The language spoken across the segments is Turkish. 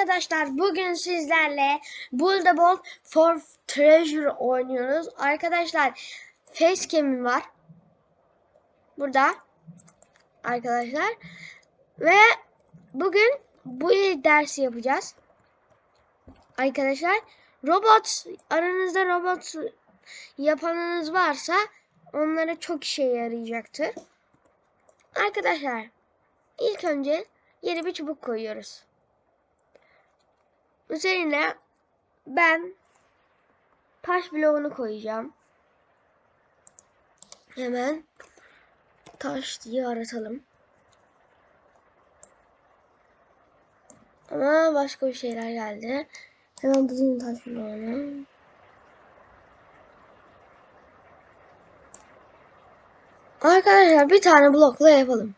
Arkadaşlar. Bugün sizlerle Buildable for Treasure oynuyoruz. Arkadaşlar facecam'im var. Burada. Arkadaşlar. Ve bugün bu dersi yapacağız. Arkadaşlar robot aranızda robot yapanınız varsa onlara çok işe yarayacaktır. Arkadaşlar ilk önce yere bir çubuk koyuyoruz. Üzerine ben taş bloğunu koyacağım. Hemen taş diye aratalım. Ama başka bir şeyler geldi. Hemen bulayım taş bloğunu. Arkadaşlar bir tane blokla yapalım.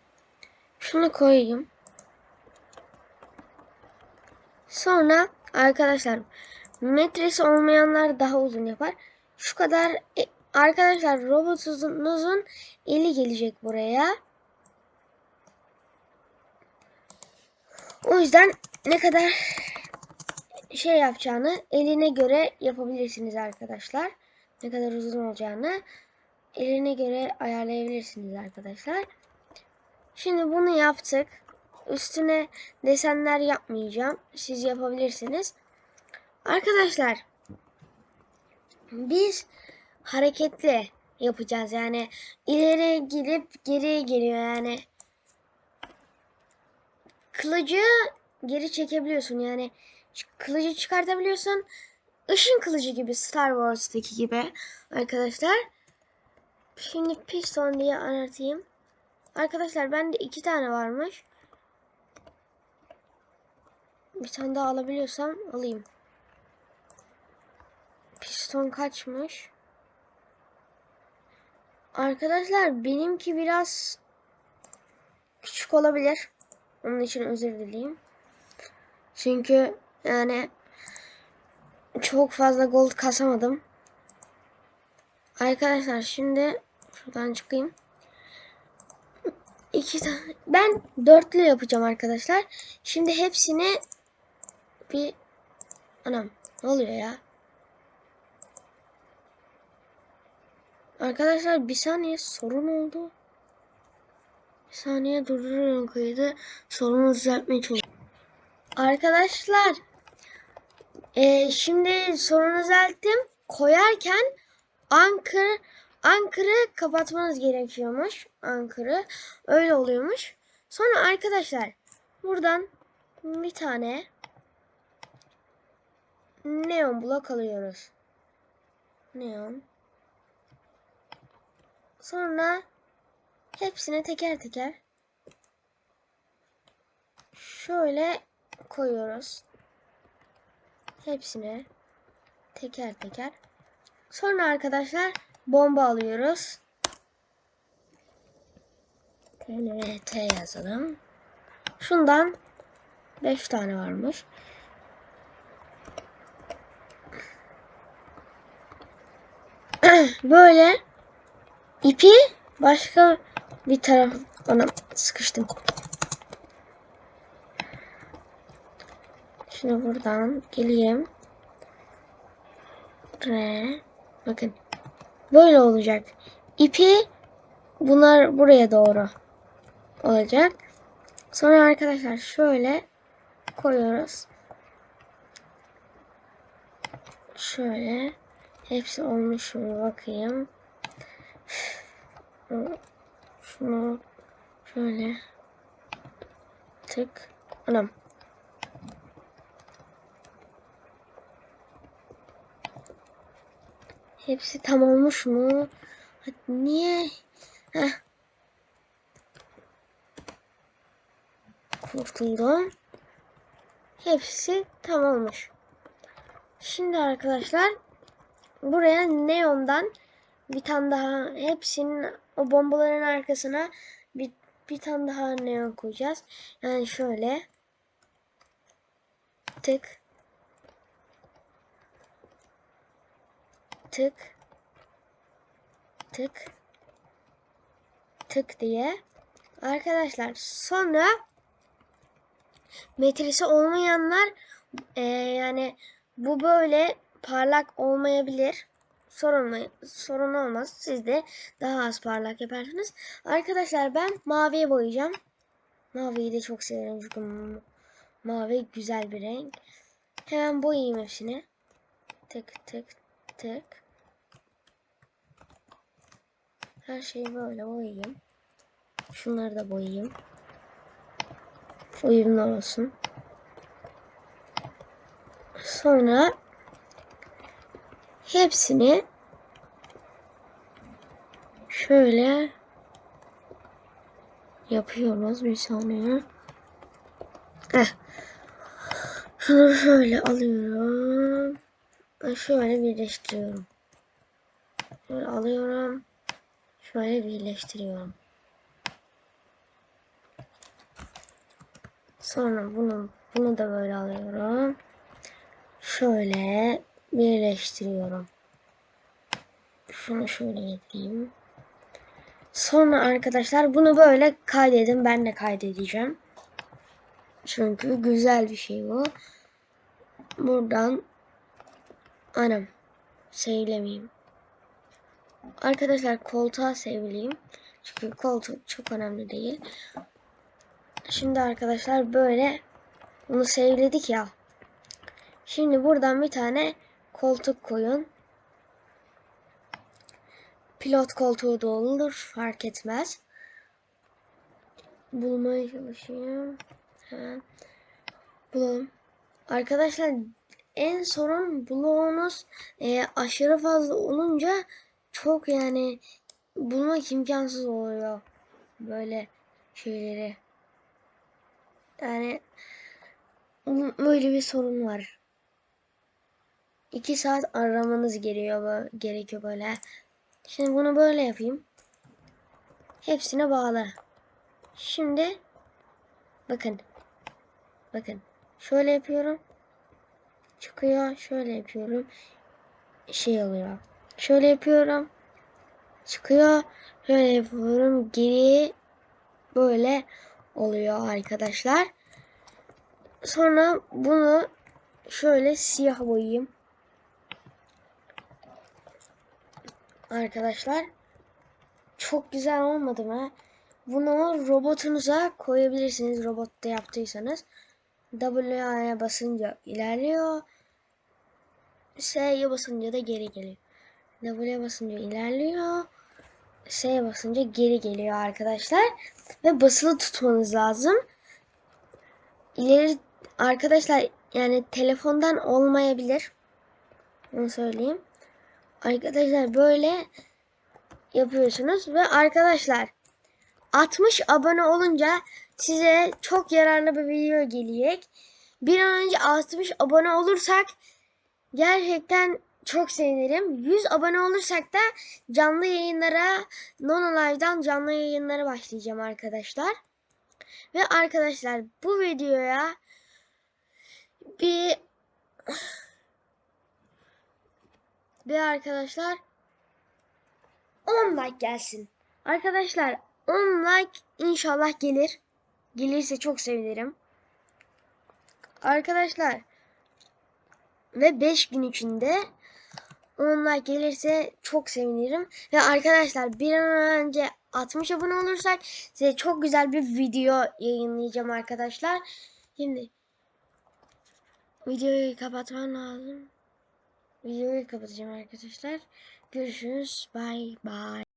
Şunu koyayım. Sonra arkadaşlar metresi olmayanlar daha uzun yapar. Şu kadar e, arkadaşlar robotunuzun eli gelecek buraya. O yüzden ne kadar şey yapacağını eline göre yapabilirsiniz arkadaşlar. Ne kadar uzun olacağını eline göre ayarlayabilirsiniz arkadaşlar. Şimdi bunu yaptık. Üstüne desenler yapmayacağım. Siz yapabilirsiniz. Arkadaşlar biz hareketli yapacağız. Yani ileri gidip geriye geliyor yani. Kılıcı geri çekebiliyorsun yani. Kılıcı çıkartabiliyorsun. Işın kılıcı gibi Star Wars'taki gibi arkadaşlar. Şimdi piston diye anlatayım. Arkadaşlar bende iki tane varmış. Bir tane daha alabiliyorsam alayım. Piston kaçmış? Arkadaşlar benimki biraz küçük olabilir. Onun için özür dileyim. Çünkü yani çok fazla gold kasamadım. Arkadaşlar şimdi şuradan çıkayım. İki tane. Ben dörtlü yapacağım arkadaşlar. Şimdi hepsini bir anam ne oluyor ya? Arkadaşlar bir saniye sorun oldu. Bir saniye durduruyorum kaydı. Sorunu düzeltmeye çalışıyorum. Arkadaşlar e, şimdi sorunu düzelttim. Koyarken anchor anchor'ı kapatmanız gerekiyormuş. Anchor'ı. Öyle oluyormuş. Sonra arkadaşlar buradan bir tane neon blok alıyoruz. Neon. Sonra hepsini teker teker şöyle koyuyoruz. Hepsini teker teker. Sonra arkadaşlar bomba alıyoruz. TNT yazalım. Şundan 5 tane varmış. Böyle ipi başka bir taraf sıkıştım. Şimdi buradan geleyim. Re. Bakın. Böyle olacak. İpi bunlar buraya doğru olacak. Sonra arkadaşlar şöyle koyuyoruz. Şöyle hepsi olmuş mu bakayım. Şunu şöyle tık. Anam. Hepsi tam olmuş mu? Niye? Heh. Kurtuldum. Hepsi tam olmuş. Şimdi arkadaşlar buraya neondan bir tane daha hepsinin o bombaların arkasına bir, bir tane daha neon koyacağız. Yani şöyle tık tık tık tık diye arkadaşlar sonra metresi olmayanlar e, yani bu böyle parlak olmayabilir. Sorun, sorun olmaz. Siz de daha az parlak yaparsınız. Arkadaşlar ben maviye boyayacağım. Maviyi de çok severim çünkü mavi güzel bir renk. Hemen boyayayım hepsini. Tık tık tık. Her şeyi böyle boyayayım. Şunları da boyayayım. Uyumlu olsun. Sonra hepsini şöyle yapıyoruz bir saniye. Eh. Şunu şöyle alıyorum. Şöyle birleştiriyorum. Şöyle alıyorum. Şöyle birleştiriyorum. Sonra bunu bunu da böyle alıyorum. Şöyle birleştiriyorum. Şunu şöyle getireyim. Sonra arkadaşlar bunu böyle kaydedin. Ben de kaydedeceğim. Çünkü güzel bir şey bu. Buradan anam sevlemeyeyim. Arkadaşlar koltuğa sevleyeyim. Çünkü koltuk çok önemli değil. Şimdi arkadaşlar böyle bunu sevledik ya. Şimdi buradan bir tane koltuk koyun. Pilot koltuğu da olur. Fark etmez. Bulmaya çalışayım. Hemen. Bulalım. Arkadaşlar en sorun bloğunuz e, aşırı fazla olunca çok yani bulmak imkansız oluyor. Böyle şeyleri. Yani böyle bir sorun var. İki saat aramanız gerekiyor, gerekiyor böyle. Şimdi bunu böyle yapayım. Hepsine bağlı. Şimdi bakın. Bakın. Şöyle yapıyorum. Çıkıyor. Şöyle yapıyorum. Şey oluyor. Şöyle yapıyorum. Çıkıyor. Şöyle yapıyorum. Geri böyle oluyor arkadaşlar. Sonra bunu şöyle siyah boyayayım. Arkadaşlar çok güzel olmadı mı? Bunu robotunuza koyabilirsiniz robotta yaptıysanız. W'ye basınca ilerliyor. S'ye basınca da geri geliyor. W'ye basınca ilerliyor. S'ye basınca geri geliyor arkadaşlar. Ve basılı tutmanız lazım. İleri arkadaşlar yani telefondan olmayabilir. Onu söyleyeyim. Arkadaşlar böyle yapıyorsunuz ve arkadaşlar 60 abone olunca size çok yararlı bir video gelecek. Bir an önce 60 abone olursak gerçekten çok sevinirim. 100 abone olursak da canlı yayınlara Nono Live'dan canlı yayınlara başlayacağım arkadaşlar. Ve arkadaşlar bu videoya bir bir arkadaşlar 10 like gelsin. Arkadaşlar 10 like inşallah gelir. Gelirse çok sevinirim. Arkadaşlar ve 5 gün içinde 10 like gelirse çok sevinirim. Ve arkadaşlar bir an önce 60 abone olursak size çok güzel bir video yayınlayacağım arkadaşlar. Şimdi videoyu kapatmam lazım. Videoyu kapatacağım arkadaşlar. Görüşürüz. Bye bye.